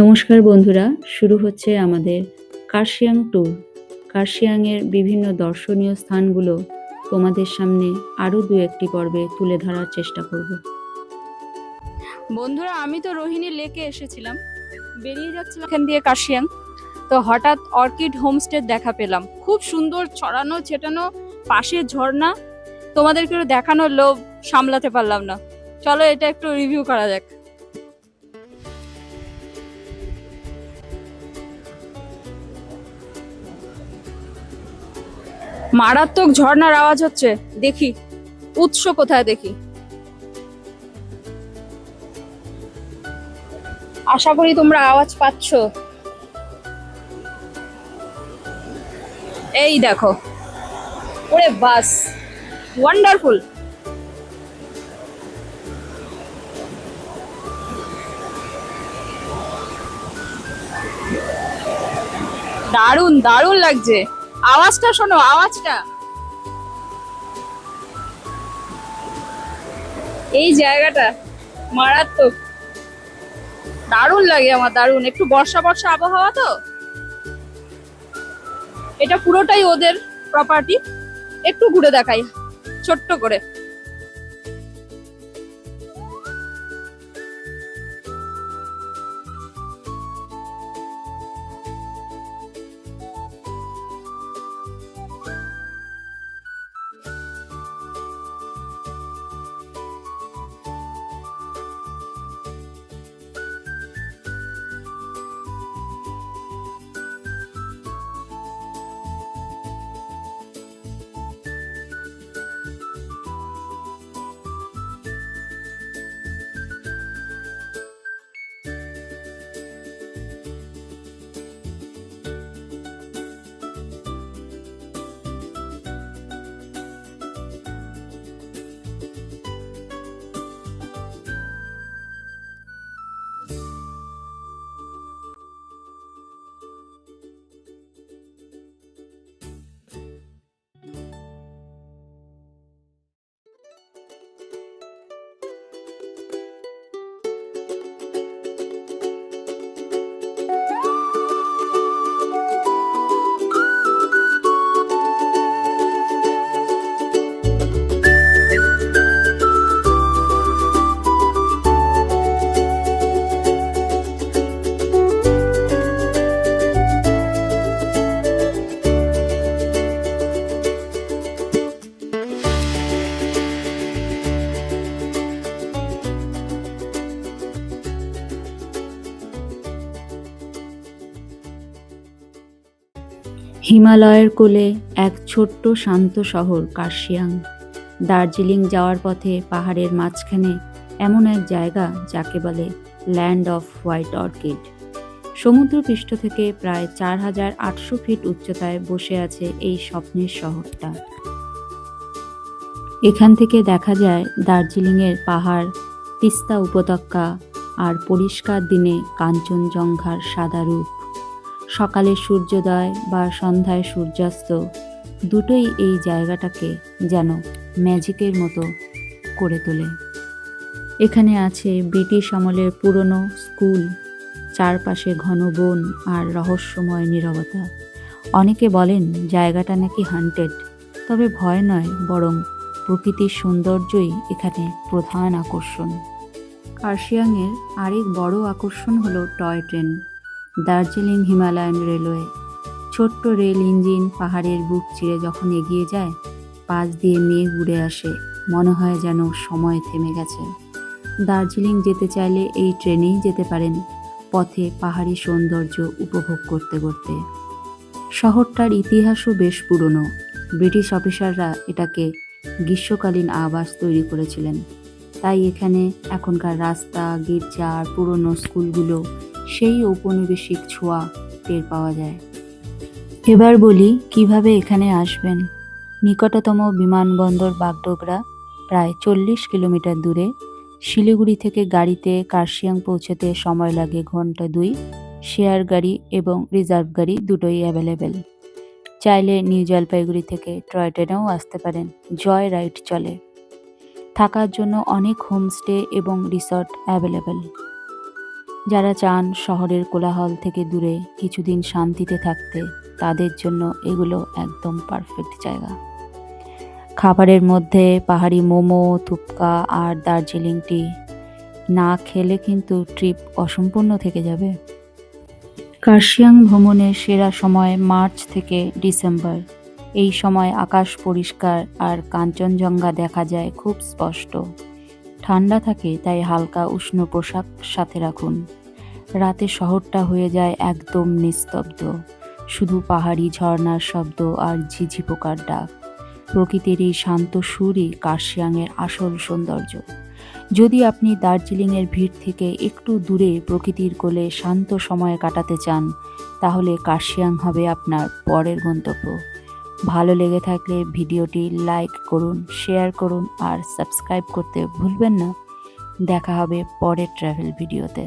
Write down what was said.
নমস্কার বন্ধুরা, শুরু হচ্ছে আমাদের কার্শিয়াং ট্যুর কার্শিয়াংয়ের বিভিন্ন দর্শনীয় স্থানগুলো তোমাদের সামনে আরও দু একটি পর্বে তুলে ধরার চেষ্টা করব। বন্ধুরা, আমি তো রোহিণী লেকে এসেছিলাম। বেরিয়ে যাচ্ছিলাম এখান দিয়ে কার্শিয়াং। তো হঠাৎ অর্কিড হোমস্টে দেখা পেলাম। খুব সুন্দর ছড়ানো, ছেটানো পাশে ঝর্ণা। তোমাদেরকে দেখানোর লোভ সামলাতে পারলাম না। চলো এটা একটু রিভিউ করা যাক। মারাত্মক ঝর্ণার আওয়াজ হচ্ছে। দেখি, উৎস কোথায় দেখি? আশা করি তোমরা আওয়াজ পাচ্ছ। এই দেখো। ওরে বাস ওয়ান্ডারফুল দারুণ দারুণ লাগছে। আওয়াজটা শোনো, আওয়াজটা। এই জায়গাটা মারাত্মক। দারুণ লাগে আমার, দারুণ। একটু বর্ষা বর্ষা আবহাওয়া তো? এটা পুরোটাই ওদের প্রপার্টি একটু ঘুরে দেখাই, ছোট্ট করে। হিমালয়ের কোলে এক ছোট্ট শান্ত শহর, কার্শিয়াং। দার্জিলিং যাওয়ার পথে পাহাড়ের মাঝখানে এমন এক জায়গা যাকে বলে ল্যান্ড অফ হোয়াইট অর্কিড। সমুদ্রপৃষ্ঠ থেকে প্রায় চার হাজার আটশো ফিট উচ্চতায় বসে আছে এই স্বপ্নের শহরটা। এখান থেকে দেখা যায় দার্জিলিংয়ের পাহাড়, তিস্তা উপত্যকা আর পরিষ্কার দিনে কাঞ্চনজঙ্ঘার সাদা রূপ। সকালে সূর্যোদয় বা সন্ধ্যায় সূর্যাস্ত, দুটোই এই জায়গাটাকে যেন ম্যাজিকের মতো করে তোলে। এখানে আছে ব্রিটিশ আমলের পুরনো স্কুল, চারপাশে ঘন বন আর রহস্যময় নীরবতা। অনেকে বলেন জায়গাটা নাকি হান্টেড, তবে ভয় নয়, বরং প্রকৃতির সৌন্দর্যই এখানে প্রধান আকর্ষণ। কার্শিয়াংয়ের আরেক বড় আকর্ষণ হলো toy train. Darjeeling Himalayan railway. ছোট্ট রেল ইঞ্জিন পাহাড়ের বুক চিরে যখন এগিয়ে যায়, পাশ দিয়ে মেঘ উড়ে আসে, মনে হয় যেন সময় থেমে গেছে। দার্জিলিং যেতে চাইলে এই ট্রেনেই যেতে পারেন, পথে পাহাড়ি সৌন্দর্য উপভোগ করতে করতে। শহরটার ইতিহাসও বেশ পুরনো। ব্রিটিশ অফিসাররা এটাকে গ্রীষ্মকালীন আবাস তৈরি করেছিলেন। তাই এখানে এখনকার রাস্তা, গির্জা আর পুরনো স্কুলগুলো সেই ঔপনিবেশিক ছোঁয়া টের পাওয়া যায়। এবার বলি, কীভাবে এখানে আসবেন? নিকটতম বিমানবন্দর বাগডোগরা প্রায় চল্লিশ কিলোমিটার দূরে। শিলিগুড়ি থেকে গাড়িতে কার্শিয়াং পৌঁছতে সময় লাগে ঘণ্টা দুই। শেয়ার গাড়ি এবং রিজার্ভ গাড়ি দুটোই অ্যাভেলেবেল। চাইলে নিউ জলপাইগুড়ি থেকে টয় ট্রেনেও আসতে পারেন। জয় রাইড চলে। থাকার জন্য অনেক হোমস্টে এবং রিসর্ট অ্যাভেলেবেল। যারা চান শহরের কোলাহল থেকে দূরে কিছুদিন শান্তিতে থাকতে, তাদের জন্য এগুলো একদম পারফেক্ট জায়গা। খাবারের মধ্যে পাহাড়ি মোমো, থুপকা আর দার্জিলিং টি না খেলে কিন্তু ট্রিপ অসম্পূর্ণ থেকে যাবে। কার্শিয়াং ভ্রমণের সেরা সময় মার্চ থেকে ডিসেম্বর। এই সময় আকাশ পরিষ্কার আর কাঞ্চনজঙ্ঘা দেখা যায় খুব স্পষ্ট। ঠান্ডা থাকে, তাই হালকা উষ্ণ পোশাক সাথে রাখুন। রাতে শহরটা হয়ে যায় একদম নিস্তব্ধ। শুধু পাহাড়ি ঝর্ণার শব্দ আর ঝিঝি পোকার ডাক। প্রকৃতির এই শান্ত সুরই কার্শিয়াংয়ের আসল সৌন্দর্য। যদি আপনি দার্জিলিংয়ের ভিড় থেকে একটু দূরে প্রকৃতির কোলে শান্ত সময় কাটাতে চান, তাহলে কার্শিয়াং হবে আপনার পরের গন্তব্য। ভালো লেগে থাকলে ভিডিওটি লাইক করুন শেয়ার করুন আর সাবস্ক্রাইব করতে ভুলবেন না। দেখা হবে পরের ট্রাভেল ভিডিওতে